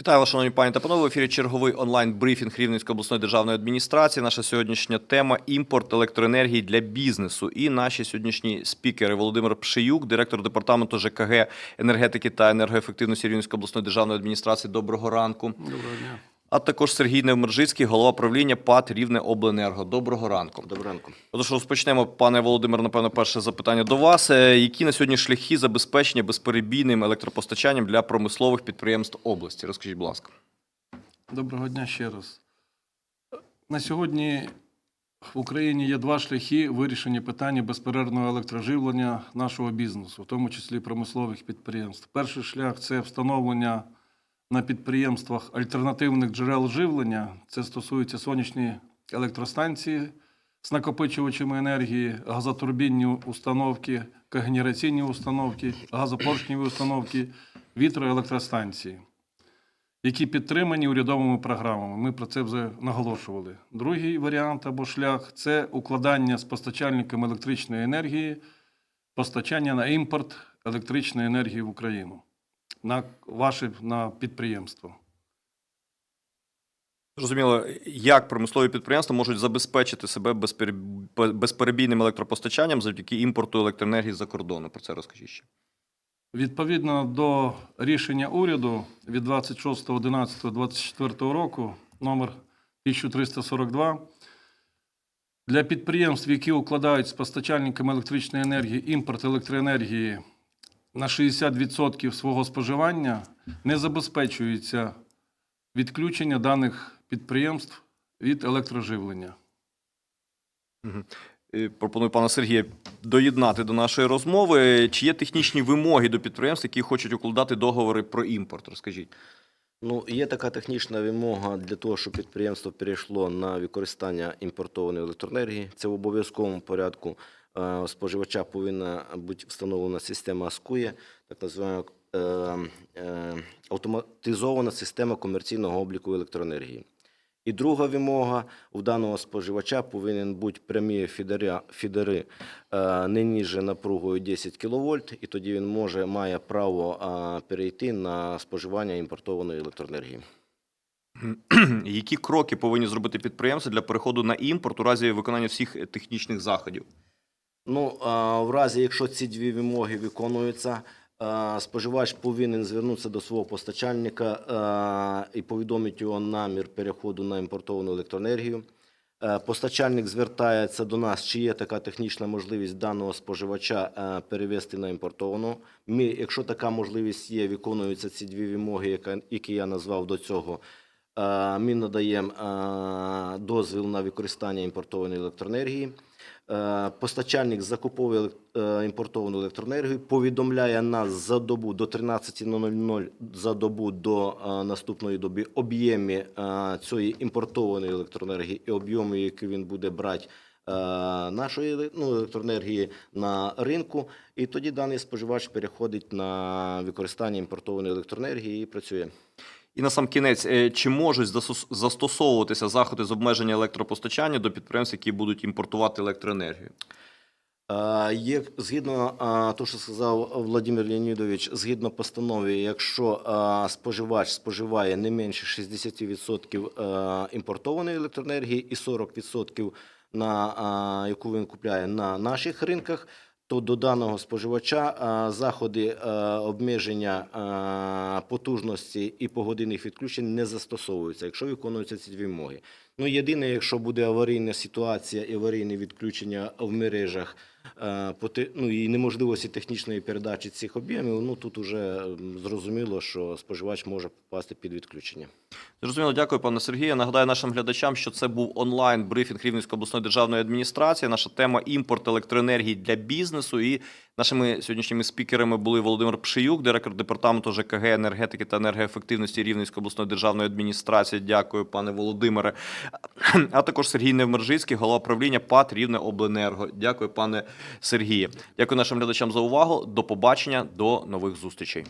Вітаю шановні пані та панове. В ефірі черговий онлайн-брифінг Рівненської обласної державної адміністрації. Наша сьогоднішня тема імпорт електроенергії для бізнесу. І наші сьогоднішні спікери Володимир Пшиюк, директор департаменту ЖКГ енергетики та енергоефективності Рівненської обласної державної адміністрації. Доброго ранку. Доброго дня. А також Сергій Невмержицький, голова правління ПАТ Рівне Обленерго. Доброго ранку. Доброго ранку. Отож, розпочнемо, пане Володимир, напевно, перше запитання до вас. Е, Які на сьогодні шляхи забезпечення безперебійним електропостачанням для промислових підприємств області? Розкажіть, будь ласка. Доброго дня ще раз. На сьогодні в Україні є два шляхи вирішення питання безперервного електроживлення нашого бізнесу, в тому числі промислових підприємств. Перший шлях це встановлення на підприємствах альтернативних джерел живлення. Це стосується сонячні електростанції з накопичувачами енергії, газотурбінні установки, когенераційні установки, газопоршневі установки, вітроелектростанції які підтримані урядовими програмами. Ми про це вже наголошували. Другий варіант або шлях це укладання з постачальником електричної енергії, постачання на імпорт електричної енергії в Україну на ваше на підприємство. Зрозуміло, як промислові підприємства можуть забезпечити себе безперебійним електропостачанням завдяки імпорту електроенергії з-за кордону. Про це розкажіть ще. Відповідно до рішення уряду від 26.11.24 року номер 1342 для підприємств, які укладають з постачальниками електричної енергії імпорт електроенергії на 60% свого споживання, не забезпечується відключення даних підприємств від електроживлення. Пропоную пана Сергія доєднати до нашої розмови. Чи є технічні вимоги до підприємств, які хочуть укладати договори про імпорт? Розкажіть. Ну, є така технічна вимога для того, щоб підприємство перейшло на використання імпортованої електроенергії. Це в обов'язковому порядку споживача повинна бути встановлена система АСКУЄ, так називаємо е, е, автоматизована система комерційного обліку електроенергії. І друга вимога у даного споживача повинен бути прямі фідери, фідери е, не ніже напругою 10 кВт, і тоді він може має право е, перейти на споживання імпортованої електроенергії. Які кроки повинні зробити підприємства для переходу на імпорт у разі виконання всіх технічних заходів? Ну, в разі, якщо ці дві вимоги виконуються, споживач повинен звернутися до свого постачальника і повідомити його намір переходу на імпортовану електроенергію. Е, Постачальник звертається до нас, чи є така технічна можливість даного споживача е, перевести на імпортовану. Ми, якщо така можливість є, виконуються ці дві вимоги, які я назвав до цього. е, Ми надаємо дозвіл на використання імпортованої електроенергії. Е, Постачальник закуповує е, імпортовану електроенергію, повідомляє нас за добу до 13.00 за добу до е, наступної доби об'ємі цієї імпортованої електроенергії і об'єму, який він буде брати нашої ну, електроенергії на ринку. І тоді даний споживач переходить на використання імпортованої електроенергії і працює. І на сам кінець, е, чи можуть застосовуватися заходи з обмеження електропостачання до підприємств, які будуть імпортувати електроенергію? Е, Є згідно того, що сказав Владимир Леонідович, згідно постанови, якщо е, споживач споживає не менше 60% е, імпортованої електроенергії і 40% на е, яку він купляє на наших ринках. То до даного споживача заходи обмеження потужності і погодинних відключень не застосовуються, якщо виконуються ці вимоги. Ну, єдине, якщо буде аварійна ситуація і аварійне відключення в мережах, е, ну, і неможливості технічної передачі цих об'ємів, ну тут уже зрозуміло, що споживач може попасти під відключення. Зрозуміло, дякую, пане Сергію. Нагадаю нашим глядачам, що це був онлайн брифінг Рівненської обласної державної адміністрації. Наша тема імпорт електроенергії для бізнесу. І нашими сьогоднішніми спікерами були Володимир Пшиюк, директор департаменту ЖКГ енергетики та енергоефективності Рівненської обласної державної адміністрації. Дякую, пане Володимире. А також Сергій Невмержицький, голова правління ПАТ Рівне Обленерго. Дякую, пане Сергію. Дякую нашим глядачам за увагу. До побачення, до нових зустрічей.